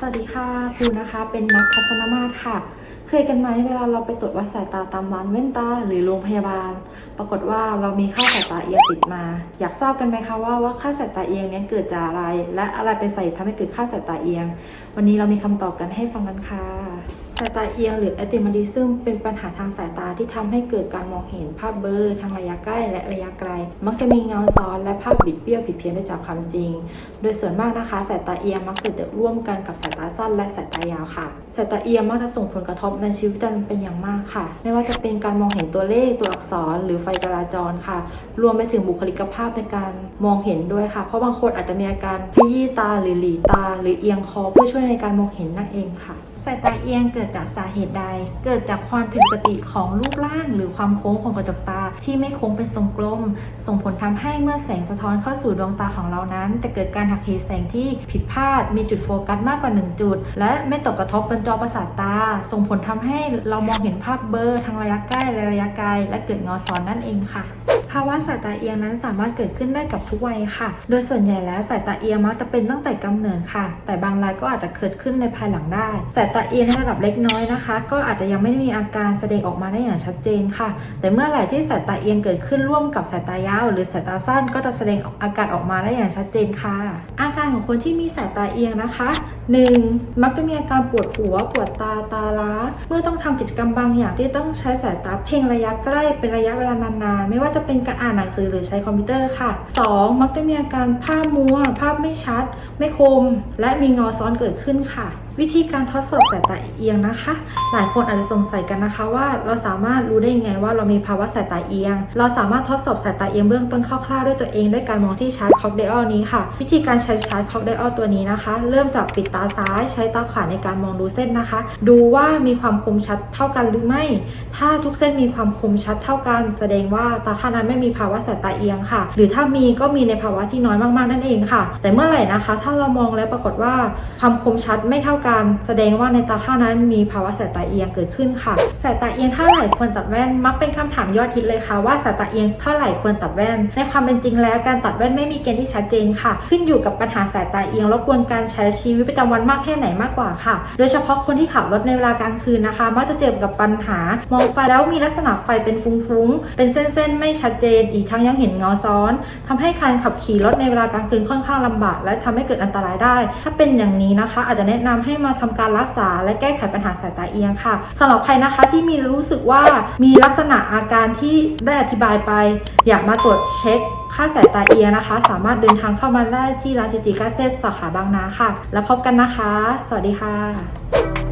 สวัสดีค่ะครูนะคะ เป็นนักทัศนมาตรค่ะ เคยกันไหมเวลาเราไปตรวจวัดสายตาตามร้านแว่นตาหรือโรงพยาบาล ปรากฏว่าเรามีค่าสายตาเอียงติดมา อยากทราบกันไหมคะว่าว่าค่าสายตาเอียงนี้เกิดจากอะไร และอะไรเป็นสาเหตุทำให้เกิดค่าสายตาเอียง วันนี้เรามีคำตอบกันให้ฟังกันค่ะ สายตาเอียงหรือ astigmatism เป็นปัญหาทางสายตาที่ทำให้เกิดการมองเห็นภาพเบลอทั้งระยะใกล้และระยะไกล มักจะมีเงาซ้อนและภาพบิดเบี้ยวผิดเพี้ยนไปจากความจริง โดยส่วนมากนะคะ สายตาเอียงมักเกิดร่วมกันกับสายตาสั้นและสายตายาวค่ะ สายตาเอียงมักจะส่งผลกระทบในชีวิตประจำวันเป็นอย่างมากค่ะ ไม่ว่าจะเป็นการมองเห็นตัวเลขตัวอักษร หรือไฟจราจรค่ะ รวมไปถึงบุคลิกภาพในการมองเห็นด้วยค่ะ เพราะบางคนอาจจะมีอาการขยี้ตาหรือหลีตา หรือเอียงคอเพื่อช่วยในการมองเห็นนั่นเองค่ะ สายตาเอียงเกิดดจากสาเหตุใด เกิดจากความผิดปกติของรูปร่างหรือความโค้งของกระจกตา ที่ไม่โค้งเป็นทรงกลม ส่งผลทำให้เมื่อแสงสะท้อนเข้าสู่ดวงตาของเรานั้น จะเกิดการหักเหแสงที่ผิดพลาด มีจุดโฟกัสมากกว่า 1 จุด และไม่ตกกระทบบนจอประสาทตา ส่งผลทำให้เรามองเห็นภาพเบลอทั้งระยะใกล้และระยะไกล และเกิดงอซ้อนนั่นเองค่ะภาวะสายตาเอียงนั้นสามารถเกิดขึ้นได้กับทุกวัยค่ะ โดยส่วนใหญ่แล้วสายตาเอียงมักจะเป็นตั้งแต่กำเนิดค่ะ แต่บางรายก็อาจจะเกิดขึ้นในภายหลังได้ สายตาเอียงในระดับเล็กน้อยนะคะ ก็อาจจะยังไม่ได้มีอาการแสดงออกมาได้อย่างชัดเจนค่ะ แต่เมื่อไหร่ที่สายตาเอียงเกิดขึ้นร่วมกับสายตายาว หรือสายตาสั้นก็จะแสดงอาการออกมาได้อย่างชัดเจนค่ะ อาการของคนที่มีสายตาเอียงนะคะ 1. มักจะมีอาการปวดหัว ปวดตาตาล้า เมื่อต้องทำกิจกรรมบางอย่างที่ต้องใช้สายตาเพ่งระยะใกล้เป็นระยะเวลานานๆ ไม่ว่าจะเป็นการอ่านหนังสือหรือใช้คอมพิวเตอร์ค่ะ 2. มักจะมีอาการภาพมัว ภาพไม่ชัด ไม่คม และมีเงาซ้อนเกิดขึ้นค่ะ วิธีการทดสอบสายตาเอียงนะคะ หลายคนอาจจะสงสัยกันนะคะว่าเราสามารถรู้ได้ยังไงว่าเรามีภาวะสายตาเอียง เราสามารถทดสอบสายตาเอียงเบื้องต้นคร่าวๆด้วยตัวเองด้วยการมองที่ชาร์ตคอกเดอลนี้ค่ะ วิธีการใช้ชาร์ตคอกเดอลตัวนี้นะคะ เริ่มจากปิดตาซ้ายใช้ตาขวาในการมองดูเส้นนะคะ ดูว่ามีความคมชัดเท่ากันหรือไม่ ถ้าทุกเส้นมีความคมชัดเท่ากัน แสดงว่าตาข้างนั้นไม่มีภาวะสายตาเอียงค่ะ หรือถ้ามีก็มีในภาวะที่น้อยมากๆนั่นเองค่ะ แต่เมื่อไหร่นะคะ ถ้าเรามองแล้วปรากฏว่าความคมชัดไม่เท่ากันแสดงว่าในตาข้างนั้นมีภาวะสายตาเอียงเกิดขึ้นค่ะ สายตาเอียงเท่าไหร่ควรตัดแว่น มักเป็นคำถามยอดฮิตเลยค่ะ ว่าสายตาเอียงเท่าไหร่ควรตัดแว่น ในความเป็นจริงแล้วการตัดแว่นไม่มีเกณฑ์ที่ชัดเจนค่ะ ขึ้นอยู่กับปัญหาสายตาเอียงรบกวนการใช้ชีวิตประจำวันมากแค่ไหนมากกว่าค่ะ โดยเฉพาะคนที่ขับรถในเวลากลางคืนนะคะ มักจะเจอกับปัญหามองไฟแล้วมีลักษณะไฟเป็นฟุ้งๆ เป็นเส้นๆ ไม่ชัดเจน อีกทั้งยังเห็นเงาซ้อนทำให้การขับขี่รถในเวลากลางคืนค่อนข้างลำบาก และทำให้เกิดอันตรายได้ ถ้าเป็นอย่างนี้นะคะ อาจจะแนะนำให้มาทำการรักษา และแก้ไขปัญหาสายตาเอียงค่ะสำหรับใครนะคะที่มีรู้สึกว่ามีลักษณะอาการที่ได้อธิบายไป อยากมาตรวจเช็คค่าสายตาเอียงนะคะ สามารถเดินทางเข้ามาได้ที่ร้านจิจิกาเซสสาขาบางนาค่ะ แล้วพบกันนะคะ สวัสดีค่ะ